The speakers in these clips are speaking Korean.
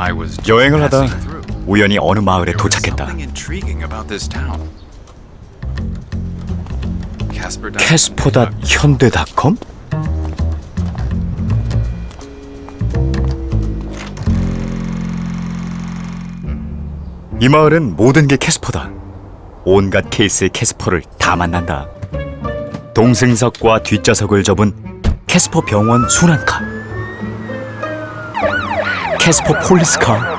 I was just 여행을 하다. 우연히 어느 마을에 도착했다. 캐스퍼닷 현대닷컴? 이 마을은 모든 게 캐스퍼다. 온갖 케이스의 캐스퍼를 다 만난다. 동승석과 뒷좌석을 접은 캐스퍼 병원 순환카. 캐스퍼 폴리스카.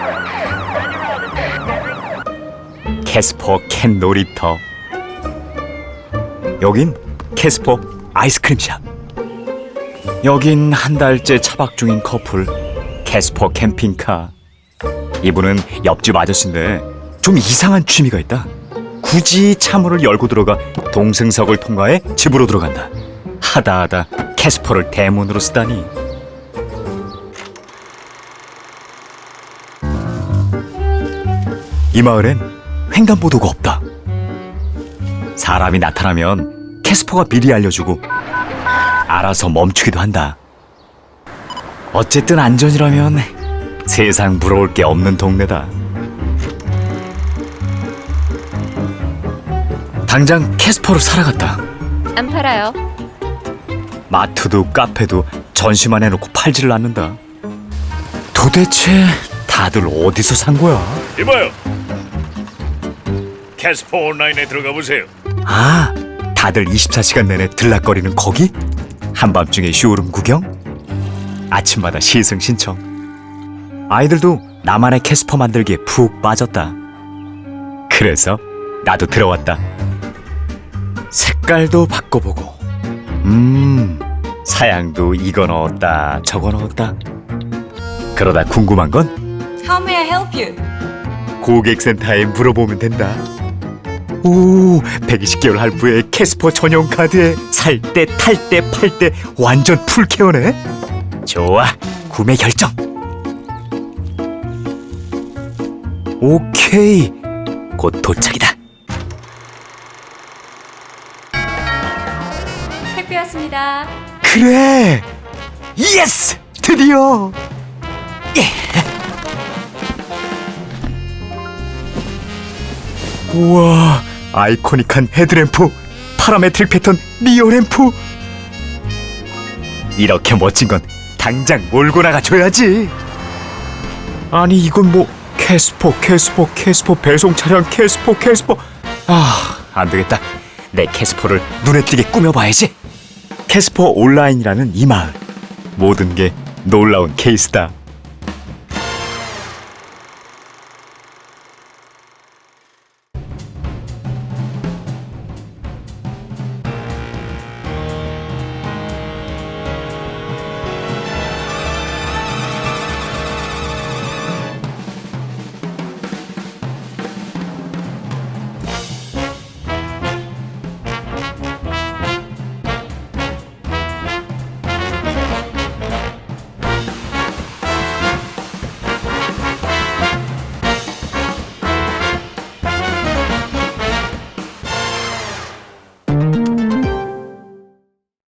캐스퍼 캔 놀이터. 여긴 캐스퍼 아이스크림샵. 여긴 한 달째 차박 중인 커플 캐스퍼 캠핑카. 이분은 옆집 아저씨인데 좀 이상한 취미가 있다. 굳이 차문을 열고 들어가 동승석을 통과해 집으로 들어간다. 하다하다 캐스퍼를 대문으로 쓰다니. 이 마을엔 횡단보도가 없다. 사람이 나타나면 캐스퍼가 미리 알려주고 알아서 멈추기도 한다. 어쨌든 안전이라면 세상 부러울 게 없는 동네다. 당장 캐스퍼로 살아갔다. 안 팔아요. 마트도 카페도 전시만 해놓고 팔지를 않는다. 도대체 다들 어디서 산 거야? 이봐요. 캐스퍼 온라인에 들어가 보세요. 아, 다들 24시간 내내 들락거리는 거기? 한밤중에 쇼룸 구경? 아침마다 시승 신청. 아이들도 나만의 캐스퍼 만들기에 푹 빠졌다. 그래서 나도 들어왔다. 색깔도 바꿔보고, 음, 사양도 이거 넣었다, 저거 넣었다. 그러다 궁금한 건 How may I help you? 고객센터에 물어보면 된다. 오, 120개월 할부에 캐스퍼 전용 카드에 살 때, 탈 때, 팔 때 완전 풀 케어네. 좋아, 구매 결정. 오케이, 곧 도착이다. 택배 왔습니다. 그래, 예스, 드디어. 예. 우와, 아이코닉한 헤드램프, 파라메트릭 패턴 리어램프. 이렇게 멋진 건 당장 몰고 나가 줘야지. 아니 이건 뭐 캐스퍼 캐스퍼 캐스퍼 배송 차량 캐스퍼 캐스퍼 아 안 되겠다 내 캐스퍼를 눈에 띄게 꾸며봐야지 캐스퍼 온라인이라는 이 마을 모든 게 놀라운 케이스다